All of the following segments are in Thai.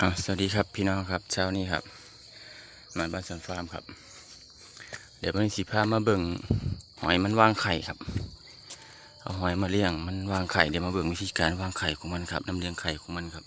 อ่าสวัสดีครับพี่น้องครับเช้านี้ครับมาบ้านสันฟาร์มครับ เดี๋ยววันนี้สิพามาเบิ่งหอยมันวางไข่ครับ เอาหอยมาเลี้ยงมันวางไข่เดี๋ยวมาเบิ่งวิธีการวางไข่ของมันครับน้ำเลี้ยงไข่ของมันครับ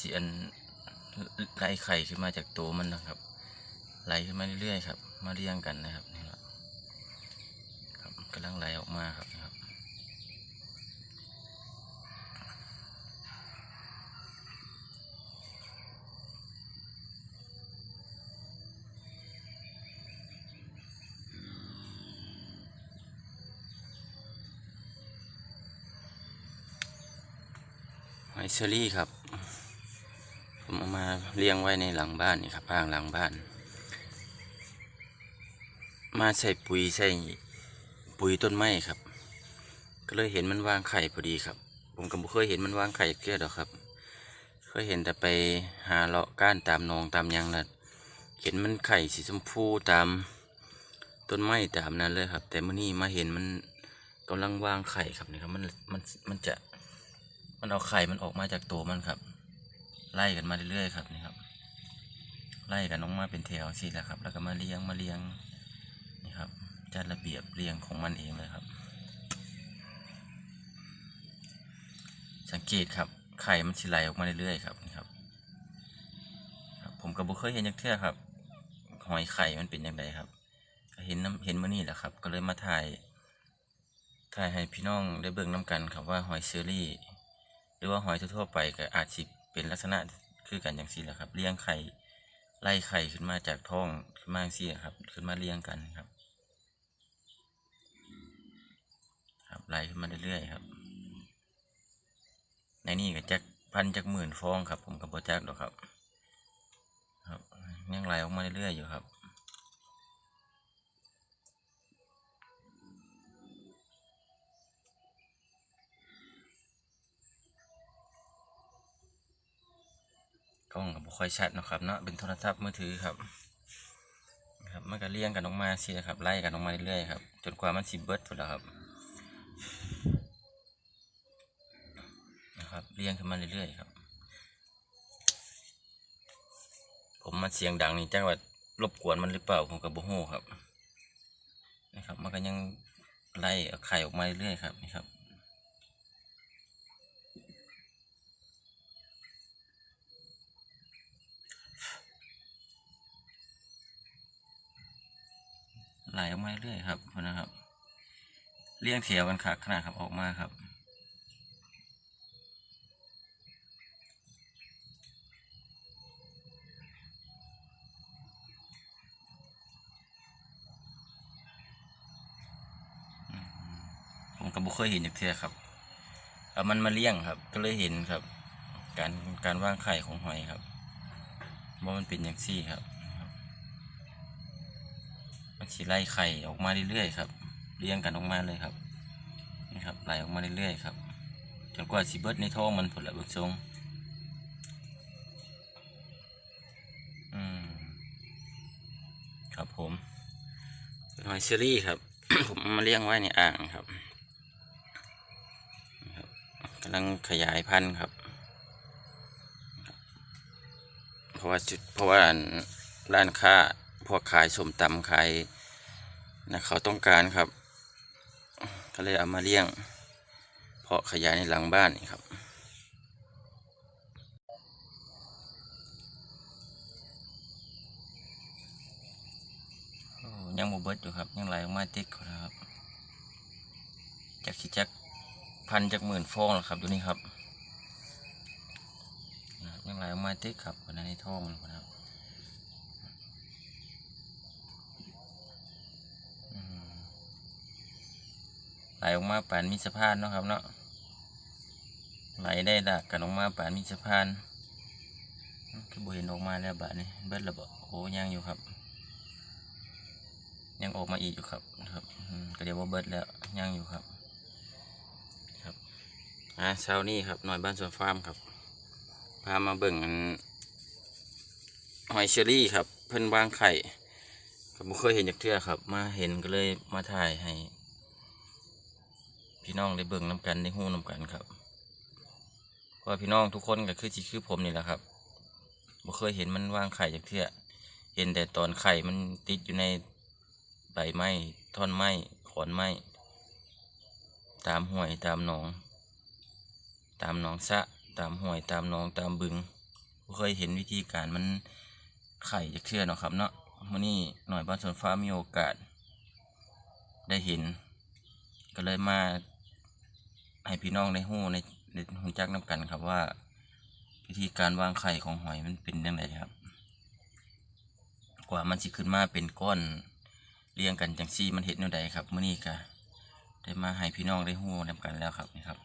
สีอันไล่ไข่ขึ้นมาจากตัวมันนะครับไหลขึ้นมาเรื่อยๆครับ มาเรียงกันนะครับนี่ครับครับกำลังไหลออกมาครับครับหอเชอรี่ครับ ผมเอามาเลี้ยงไว้ในหลังบ้านนี่ครับอ่างหลังบ้าน มาใส่ปุ๋ยใส่ปุ๋ยต้นไม้ครับ ก็เลยเห็นมันวางไข่พอดีครับ ผมก็บ่เคยเห็นมันวางไข่เกลือดอกครับ เคยเห็นแต่ไปหาเลาะก้านตามนองตามยังนั่นเห็นมันไข่สีชมพูตามต้นไม้ตามนั้นเลยครับ แต่เมื่อนี้มาเห็นมันกำลังวางไข่ครับนี่ครับมันมันมันจะมันเอาไข่มันออกมาจากตัวมันครับ ไล่กันมาเรื่อยๆครับนี่ครับ ไล่กันออกมาเป็นแถวสิแหละครับ แล้วก็มาเลี้ยงมาเลี้ยงนี่ครับจัดระเบียบเรียงของมันเองเลยครับ สังเกตครับไข่มันสิไหลออกมาเรื่อยๆครับนี่ครับผมก็บ่เคยเห็นยักเทื่อครับหอยไข่มันเป็นยังไงครับเห็นน้ำเห็นมื่อนี้แหละครับ ก็เลยมาถ่ายถ่ายให้พี่น้องได้เบิ่งน้กันครับว่าหอยเชอรี่ หรือว่าหอยทั่วๆไปก็อาจสิ เป็นลักษณะคือกันอย่างสี่แหละครับเลี้ยงไข่ไล่ไข่ขึ้นมาจากท้องขึ้นมาสี่ครับ ขึ้นมาเลี้ยงกันครับ ครับไล่ขึ้นมาเรื่อยๆครับ ในนี่ก็จักพันจักหมื่นฟองครับ ผมกับโปรจักหรอกครับ ครับยังไล่ออกมาเรื่อยๆอยู่ครับ ล้องก็บ่ค่อยชัดนะครับเนาะเป็นโทรศัพท์มือถือครับครับมันก็เลี้ยงกันออกมาสิครับไล่กันออกมาเรื่อยๆครับจนกว่ามันสิเบิดพุ่นแล้วครับนะครับเลี้ยงขึ้นมาเรื่อยๆครับ ผมมันเสียงดังนี่จังว่ารบกวนมันหรือเปล่าผมกับโบโฮครับนะครับมันก็ยังไล่ไข่ออกมาเรื่อยๆครับนี่ครับ ไหลออกมาเรื่อยครับคนนะครับ เลี้ยงแถวกันขาขนาดครับออกมาครับผมก็บ่เคยเห็นอย่างเทียครับเอามันมาเลี้ยงครับ ก็เลยเห็นครับ การการว่างไข่ของหอยครับว่ามันเป็นอย่างซี่ครับ มันสิไล่ไข่ออกมาเรื่อยๆครับเลี้ยงกันออกมาเลยครับนี่ครับไหลออกมาเรื่อยๆครับจนกว่าสิเบิดในท้องมันผลละเบิกทรงอืมครับผมเป็นหอยเชอรี่ครับ ผมมาเลี้ยงไว้ในอ่างครับนะครับกำลังขยายพันธุ์ครับเพราะว่าจุดเพราะว่าร้านค้า พวกขายสมตำขายนะเขาต้องการครับ ก็เลยเอามาเลี้ยง เพาะขยายในหลังบ้านนี่ครับยังโมเบิดอยู่ครับ ยังไหลออกมาติ๊กนะครับจากสิจักพันจากหมื่นฟองแล้วครับดูนี่ครับยังไหลออกมาติ๊กครับคนนั้นในท้องมันนะครับ ไหลออกมาป่านมีสะพานเนาะครับเนาะไหลได้ละกันออกมาป่านมีสะพานอืมคือบ่เห็นออกมาแล้วบาดนี้เบิดและบ่โอ้ยังอยู่ครับ ยังออกมาอีกอยู่ครับครับก็เดี๋ยวว่าเบิดแล้วยังอยู่ครับ ครับอ่าเช้านี้ครับหน่อยบ้านสวนฟาร์มครับพามาเบิ่งหอยเชอรี่ครับ เพิ่นวางไข่ก็บ่เคยเห็นจากเทื่อครับ มาเห็นก็เลยมาถ่ายให้ พี่น้องได้เบิ่งน้กันได้ฮู้น้กันครับเพราะพี่น้องทุกคนก็คือสิคือผมนี่แหละครับบ่เคยเห็นมันวางไข่จากเทื่อเห็นแต่ตอนไข่มันติดอยู่ในใบไม้ท่อนไม้ขอนไม้ตามห้วยตามหนอง ตามหนองสะ ตามห้วยตามหนองตามบึงบ่เคยเห็นวิธีการมันไข่จากเทื่อเนาะครับเนาะมื้อนี้หน่อยบ้านสวนฟ้ามีโอกาส ได้เห็นก็เลยมา ให้พี่น้องได้ฮู้ในในหูจักน้กันครับว่า วิธีการวางไข่ของหอยมันเป็นยังไงครับ กว่ามันสิขึ้นมาเป็นก้อนเรียงกันจังซี่มันเห็ดแนวใดครับเมื้อนี้ก็ได้มาให้พี่น้องได้ฮู้นำกันแล้วครับนี่ครับ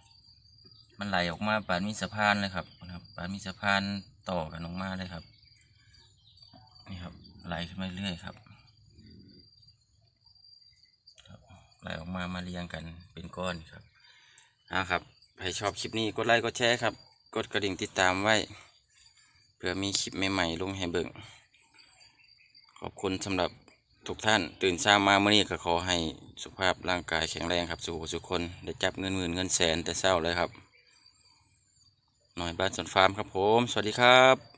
มันไหลออกมาปานมีสะพานเลยครับนะครับปานมีสะพานต่อกันออกมาเลยครับนี่ครับไหลขึ้นมาเรื่อยครับไหลออกมามาเรียงกันเป็นก้อนครับ อ่าครับใครชอบคลิปนี้กดไลค์กดแชร์ครับ กดกระดิ่งติดตามไว้ เพื่อมีคลิปใหม่ๆลงให้เบิ่งขอบคุณสำหรับทุกท่านตื่นเช้ามาเมื่อนี้ก็ขอให้สุขภาพร่างกายแข็งแรงครับสู่สุขคนได้จับเงินหมื่นเงินแสนแต่เศร้าเลยครับ หน่อยบ้านสวนฟาร์มครับผม สวัสดีครับ